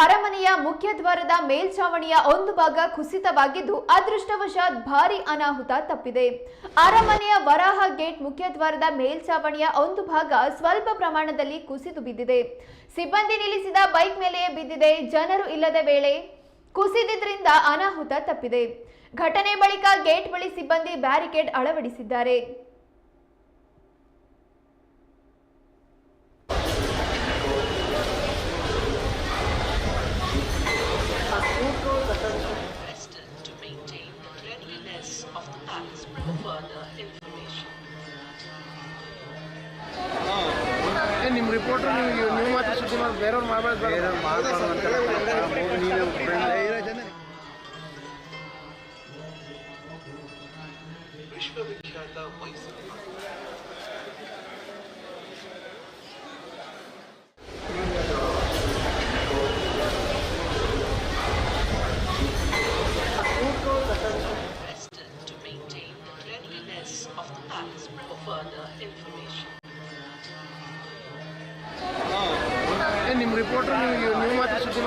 ಅರಮನೆಯ ಮುಖ್ಯ ದ್ವಾರದ ಮೇಲ್ಛಾವಣಿಯ ಒಂದು ಭಾಗ ಕುಸಿತವಾಗಿದ್ದು, ಅದೃಷ್ಟವಶಾತ್ ಭಾರಿ ಅನಾಹುತ ತಪ್ಪಿದೆ. ಅರಮನೆಯ ವರಾಹ ಗೇಟ್ ಮುಖ್ಯ ದ್ವಾರದ ಮೇಲ್ಛಾವಣಿಯ ಒಂದು ಭಾಗ ಸ್ವಲ್ಪ ಪ್ರಮಾಣದಲ್ಲಿ ಕುಸಿದು ಬಿದ್ದಿದೆ. ಸಿಬ್ಬಂದಿ ನಿಲ್ಲಿಸಿದ ಬೈಕ್ ಮೇಲೆಯೇ ಬಿದ್ದಿದೆ. ಜನರು ಇಲ್ಲದ ವೇಳೆ ಕುಸಿದಿದ್ರಿಂದ ಅನಾಹುತ ತಪ್ಪಿದೆ. ಘಟನೆ ಬಳಿಕ ಗೇಟ್ ಬಳಿ ಸಿಬ್ಬಂದಿ ಬ್ಯಾರಿಕೇಡ್ ಅಳವಡಿಸಿದ್ದಾರೆ. Palace for further information. ನಿಮ್ಮ ರಿಪೋರ್ಟರ್ ನೀವು ನೀವು ಮಾತ್ರ ಸುದ್ದಿ ಮಾಡಿ ಬೇರೆಯವ್ರು ಮಾಡಬಾರ್ದು ಬೇರೆಯವ್ರು ಅಂತ. ವಿಶ್ವವಿಖ್ಯಾತ Mysuru address of the parties for further information. ನಿಮ್ಮ ರಿಪೋರ್ಟರ್ ನೀವು ನೀವು ಮಾತ್ರ ಸುದ್ದಿ